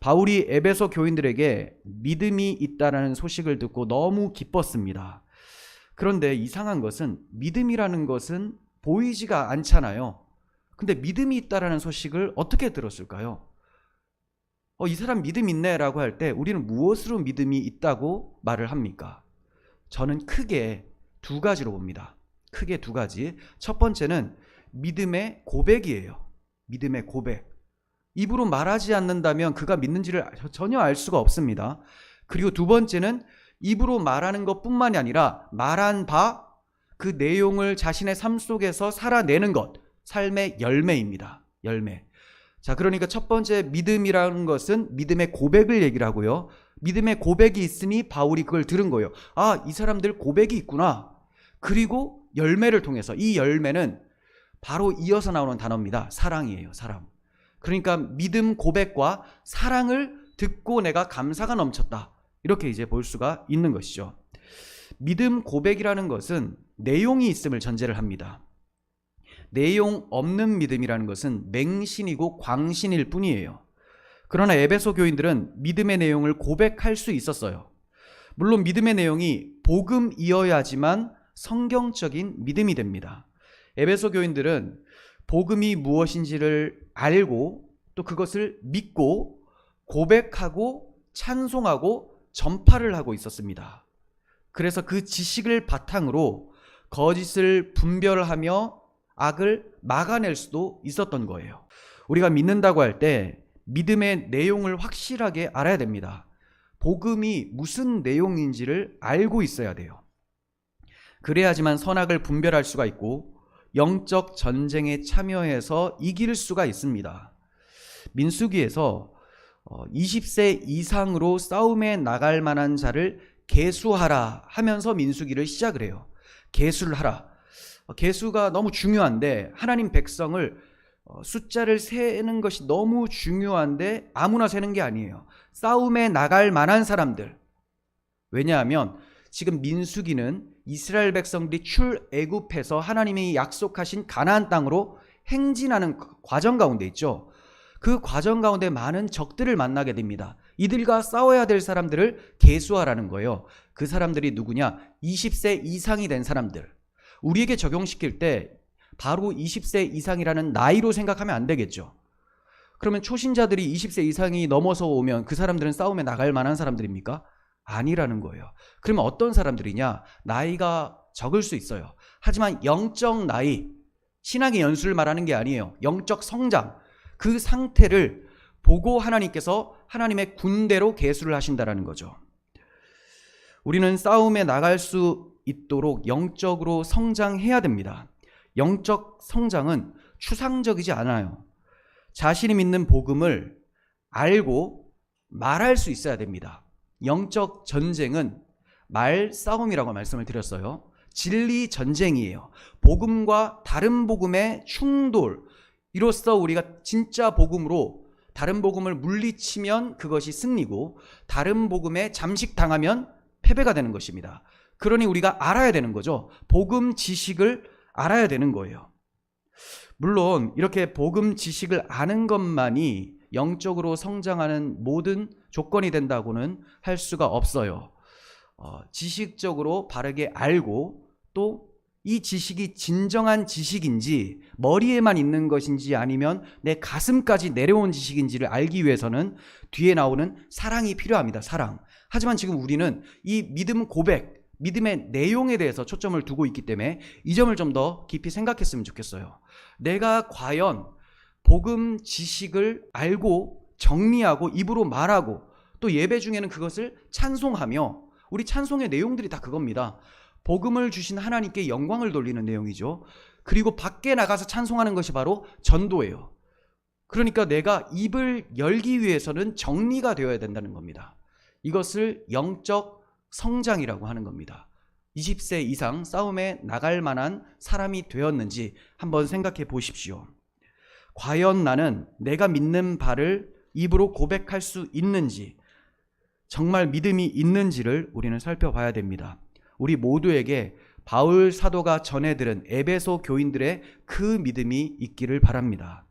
바울이 에베소 교인들에게 믿음이 있다라는 소식을 듣고 너무 기뻤습니다. 그런데 이상한 것은 믿음이라는 것은 보이지가 않잖아요. 근데 믿음이 있다라는 소식을 어떻게 들었을까요? 어, 이 사람 믿음 있네 라고 할 때 우리는 무엇으로 믿음이 있다고 말을 합니까? 저는 크게 두 가지로 봅니다. 크게 두 가지. 첫 번째는 믿음의 고백이에요. 믿음의 고백. 입으로 말하지 않는다면 그가 믿는지를 전혀 알 수가 없습니다. 그리고 두 번째는 입으로 말하는 것 뿐만이 아니라 말한 바 그 내용을 자신의 삶 속에서 살아내는 것. 삶의 열매입니다. 열매. 자, 그러니까 첫 번째 믿음이라는 것은 믿음의 고백을 얘기를 하고요. 믿음의 고백이 있으니 바울이 그걸 들은 거예요. 아, 이 사람들 고백이 있구나. 그리고 열매를 통해서 이 열매는 바로 이어서 나오는 단어입니다. 사랑이에요, 사랑. 그러니까 믿음 고백과 사랑을 듣고 내가 감사가 넘쳤다. 이렇게 이제 볼 수가 있는 것이죠. 믿음 고백이라는 것은 내용이 있음을 전제를 합니다. 내용 없는 믿음이라는 것은 맹신이고 광신일 뿐이에요. 그러나 에베소 교인들은 믿음의 내용을 고백할 수 있었어요. 물론 믿음의 내용이 복음이어야지만 성경적인 믿음이 됩니다. 에베소 교인들은 복음이 무엇인지를 알고 또 그것을 믿고 고백하고 찬송하고 전파를 하고 있었습니다. 그래서 그 지식을 바탕으로 거짓을 분별하며 악을 막아낼 수도 있었던 거예요. 우리가 믿는다고 할 때 믿음의 내용을 확실하게 알아야 됩니다. 복음이 무슨 내용인지를 알고 있어야 돼요. 그래야지만 선악을 분별할 수가 있고 영적 전쟁에 참여해서 이길 수가 있습니다. 민수기에서 20세 이상으로 싸움에 나갈 만한 자를 계수하라 하면서 민수기를 시작을 해요. 계수를 하라. 어, 계수가 너무 중요한데 하나님 백성을 어, 숫자를 세는 것이 너무 중요한데 아무나 세는 게 아니에요. 싸움에 나갈 만한 사람들. 왜냐하면 지금 민수기는 이스라엘 백성들이 출애굽해서 하나님이 약속하신 가나안 땅으로 행진하는 과정 가운데 있죠. 그 과정 가운데 많은 적들을 만나게 됩니다. 이들과 싸워야 될 사람들을 계수하라는 거예요. 그 사람들이 누구냐? 20세 이상이 된 사람들. 우리에게 적용시킬 때 바로 20세 이상이라는 나이로 생각하면 안 되겠죠. 그러면 초신자들이 20세 이상이 넘어서 오면 그 사람들은 싸움에 나갈 만한 사람들입니까? 아니라는 거예요. 그러면 어떤 사람들이냐? 나이가 적을 수 있어요. 하지만 영적 나이, 신앙의 연수를 말하는 게 아니에요. 영적 성장, 그 상태를 보고 하나님께서 하나님의 군대로 계수를 하신다라는 거죠. 우리는 싸움에 나갈 수 있도록 영적으로 성장해야 됩니다. 영적 성장은 추상적이지 않아요. 자신이 믿는 복음을 알고 말할 수 있어야 됩니다. 영적 전쟁은 말 싸움이라고 말씀을 드렸어요. 진리 전쟁이에요. 복음과 다른 복음의 충돌. 이로써 우리가 진짜 복음으로 다른 복음을 물리치면 그것이 승리고 다른 복음에 잠식당하면 패배가 되는 것입니다. 그러니 우리가 알아야 되는 거죠. 복음 지식을 알아야 되는 거예요. 물론 이렇게 복음 지식을 아는 것만이 영적으로 성장하는 모든 조건이 된다고는 할 수가 없어요. 어, 지식적으로 바르게 알고 또 이 지식이 진정한 지식인지 머리에만 있는 것인지 아니면 내 가슴까지 내려온 지식인지를 알기 위해서는 뒤에 나오는 사랑이 필요합니다. 사랑. 하지만 지금 우리는 이 믿음 고백, 믿음의 내용에 대해서 초점을 두고 있기 때문에 이 점을 좀 더 깊이 생각했으면 좋겠어요. 내가 과연 복음 지식을 알고 정리하고 입으로 말하고 또 예배 중에는 그것을 찬송하며 우리 찬송의 내용들이 다 그겁니다. 복음을 주신 하나님께 영광을 돌리는 내용이죠. 그리고 밖에 나가서 찬송하는 것이 바로 전도예요. 그러니까 내가 입을 열기 위해서는 정리가 되어야 된다는 겁니다. 이것을 영적 성장이라고 하는 겁니다. 20세 이상 싸움에 나갈 만한 사람이 되었는지 한번 생각해 보십시오. 과연 나는 내가 믿는 바를 입으로 고백할 수 있는지, 정말 믿음이 있는지를 우리는 살펴봐야 됩니다. 우리 모두에게 바울 사도가 전해들은 에베소 교인들의 그 믿음이 있기를 바랍니다.